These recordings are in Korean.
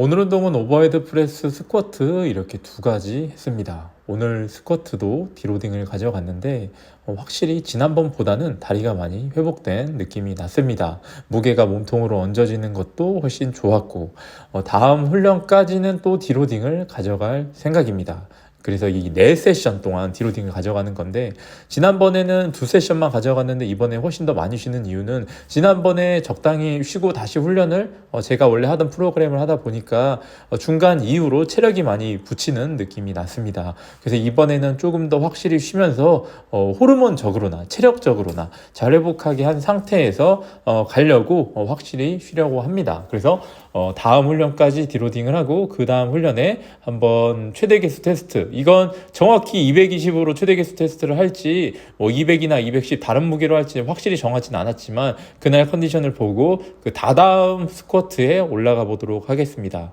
오늘 운동은 오버헤드 프레스 스쿼트 이렇게 두 가지 했습니다. 오늘 스쿼트도 디로딩을 가져갔는데 어, 확실히 지난번보다는 다리가 많이 회복된 느낌이 났습니다. 무게가 몸통으로 얹어지는 것도 훨씬 좋았고 어, 다음 훈련까지는 또 디로딩을 가져갈 생각입니다. 그래서 이 네 세션 동안 디로딩을 가져가는 건데 지난번에는 두 세션만 가져갔는데 이번에 훨씬 더 많이 쉬는 이유는 지난번에 적당히 쉬고 다시 훈련을 어, 제가 원래 하던 프로그램을 하다 보니까 어, 중간 이후로 체력이 많이 붙이는 느낌이 났습니다. 그래서 이번에는 조금 더 확실히 쉬면서 어, 호르몬적으로나 체력적으로나 잘 회복하게 한 상태에서 어, 가려고 어, 확실히 쉬려고 합니다. 그래서 어, 다음 훈련까지 디로딩을 하고 그 다음 훈련에 한번 최대 개수 테스트 이건 정확히 220으로 최대 개수 테스트를 할지 뭐 200이나 210 다른 무게로 할지 확실히 정하지는 않았지만 그날 컨디션을 보고 그 다다음 스쿼트에 올라가 보도록 하겠습니다.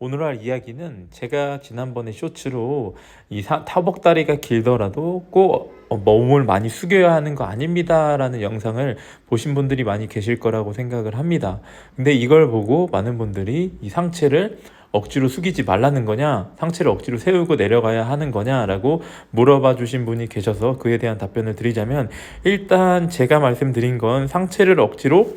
오늘 할 이야기는 제가 지난번에 쇼츠로 이 사- 타복다리가 길더라도 꼭 어, 몸을 많이 숙여야 하는 거 아닙니다라는 영상을 보신 분들이 많이 계실 거라고 생각을 합니다. 근데 이걸 보고 많은 분들이 이 상체를 억지로 숙이지 말라는 거냐, 상체를 억지로 세우고 내려가야 하는 거냐라고 물어봐 주신 분이 계셔서 그에 대한 답변을 드리자면 일단 제가 말씀드린 건 상체를 억지로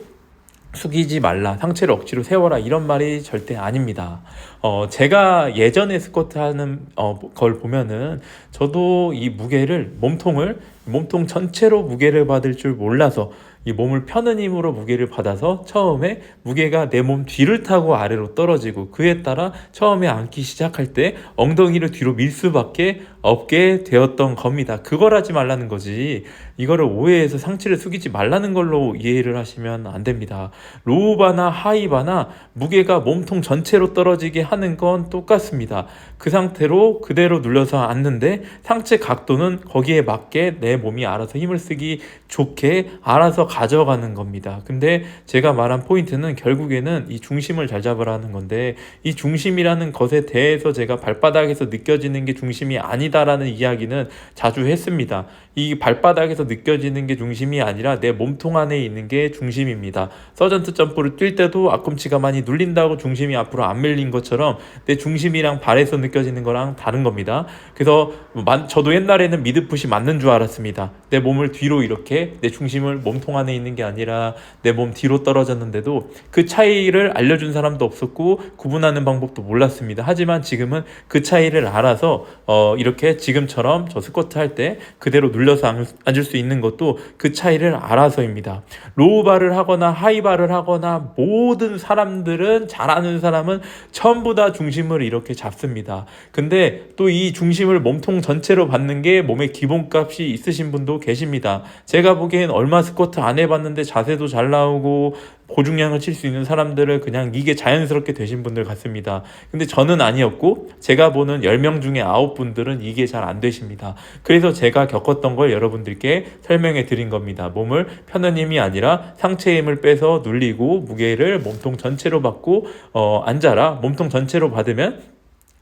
숙이지 말라, 상체를 억지로 세워라 이런 말이 절대 아닙니다. 어, 제가 예전에 스쿼트 하는 어, 걸 보면은 저도 이 무게를 몸통을 몸통 전체로 무게를 받을 줄 몰라서 이 몸을 펴는 힘으로 무게를 받아서 처음에 무게가 내 몸 뒤를 타고 아래로 떨어지고 그에 따라 처음에 앉기 시작할 때 엉덩이를 뒤로 밀 수밖에 없게 되었던 겁니다. 그걸 하지 말라는 거지. 이거를 오해해서 상체를 숙이지 말라는 걸로 이해를 하시면 안 됩니다. 로우 바나 하이 바나 무게가 몸통 전체로 떨어지게 하는 건 똑같습니다. 그 상태로 그대로 눌러서 앉는데 상체 각도는 거기에 맞게 내 몸이 알아서 힘을 쓰기 좋게 알아서 가져가는 겁니다. 근데 제가 말한 포인트는 결국에는 이 중심을 잘 잡으라는 건데 이 중심이라는 것에 대해서 제가 발바닥에서 느껴지는 게 중심이 아니다라는 이야기는 자주 했습니다. 이 발바닥에서 느껴지는 게 중심이 아니라 내 몸통 안에 있는 게 중심입니다. 서전트 점프를 뛸 때도 앞꿈치가 많이 눌린다고 중심이 앞으로 안 밀린 것처럼 내 중심이랑 발에서 느껴지는 거랑 다른 겁니다. 그래서 만- 저도 옛날에는 미드풋이 맞는 줄 알았습니다. 내 몸을 뒤로 이렇게 내 중심을 몸통 안에 있는 게 아니라 내 몸 뒤로 떨어졌는데도 그 차이를 알려준 사람도 없었고 구분하는 방법도 몰랐습니다. 하지만 지금은 그 차이를 알아서 어, 이렇게 지금처럼 저 스쿼트 할 때 그대로 눌려서 앉- 앉을 수 있는 것도 그 차이를 알아서입니다. 로우바를 하거나 하이바를 하거나 모든 사람들은 잘하는 사람은 전부 다 중심을 이렇게 잡습니다. 근데 또 이 중심을 몸통 전체로 받는 게 몸의 기본값이 있으신 분도 계십니다. 제가 보기엔 얼마 스쿼트 안 해봤는데 자세도 잘 나오고 고중량을 칠 수 있는 사람들은 그냥 이게 자연스럽게 되신 분들 같습니다. 근데 저는 아니었고 제가 보는 10명 중에 9분들은 이게 잘 안 되십니다. 그래서 제가 겪었던 걸 여러분들께 설명해 드린 겁니다. 몸을 펴는 힘이 아니라 상체 힘을 빼서 눌리고 무게를 몸통 전체로 받고 어, 앉아라. 몸통 전체로 받으면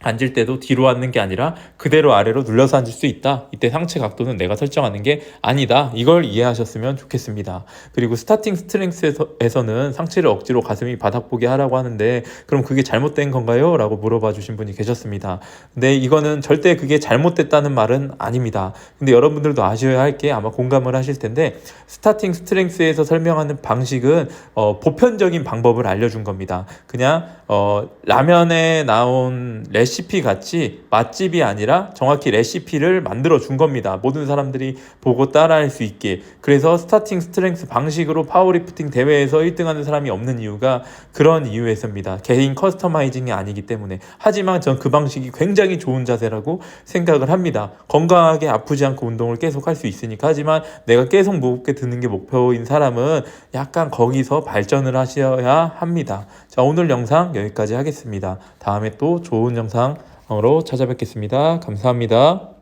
앉을 때도 뒤로 앉는 게 아니라 그대로 아래로 눌러서 앉을 수 있다. 이때 상체 각도는 내가 설정하는 게 아니다. 이걸 이해하셨으면 좋겠습니다. 그리고 스타팅 스트렝스에서는 상체를 억지로 가슴이 바닥 보게 하라고 하는데 그럼 그게 잘못된 건가요? 라고 물어봐 주신 분이 계셨습니다. 근데 이거는 절대 그게 잘못됐다는 말은 아닙니다. 근데 여러분들도 아셔야 할 게 아마 공감을 하실 텐데 스타팅 스트렝스에서 설명하는 방식은 어, 보편적인 방법을 알려준 겁니다. 그냥 어, 라면에 나온 레시피 같이 맛집이 아니라 정확히 레시피를 만들어 준 겁니다. 모든 사람들이 보고 따라할 수 있게. 그래서 스타팅 스트렝스 방식으로 파워리프팅 대회에서 1등하는 사람이 없는 이유가 그런 이유에서입니다. 개인 커스터마이징이 아니기 때문에. 하지만 전 그 방식이 굉장히 좋은 자세라고 생각을 합니다. 건강하게 아프지 않고 운동을 계속 할 수 있으니까. 하지만 내가 계속 무겁게 드는 게 목표인 사람은 약간 거기서 발전을 하셔야 합니다. 자, 오늘 영상 여기까지 하겠습니다. 다음에 또 좋은 영상으로 찾아뵙겠습니다. 감사합니다.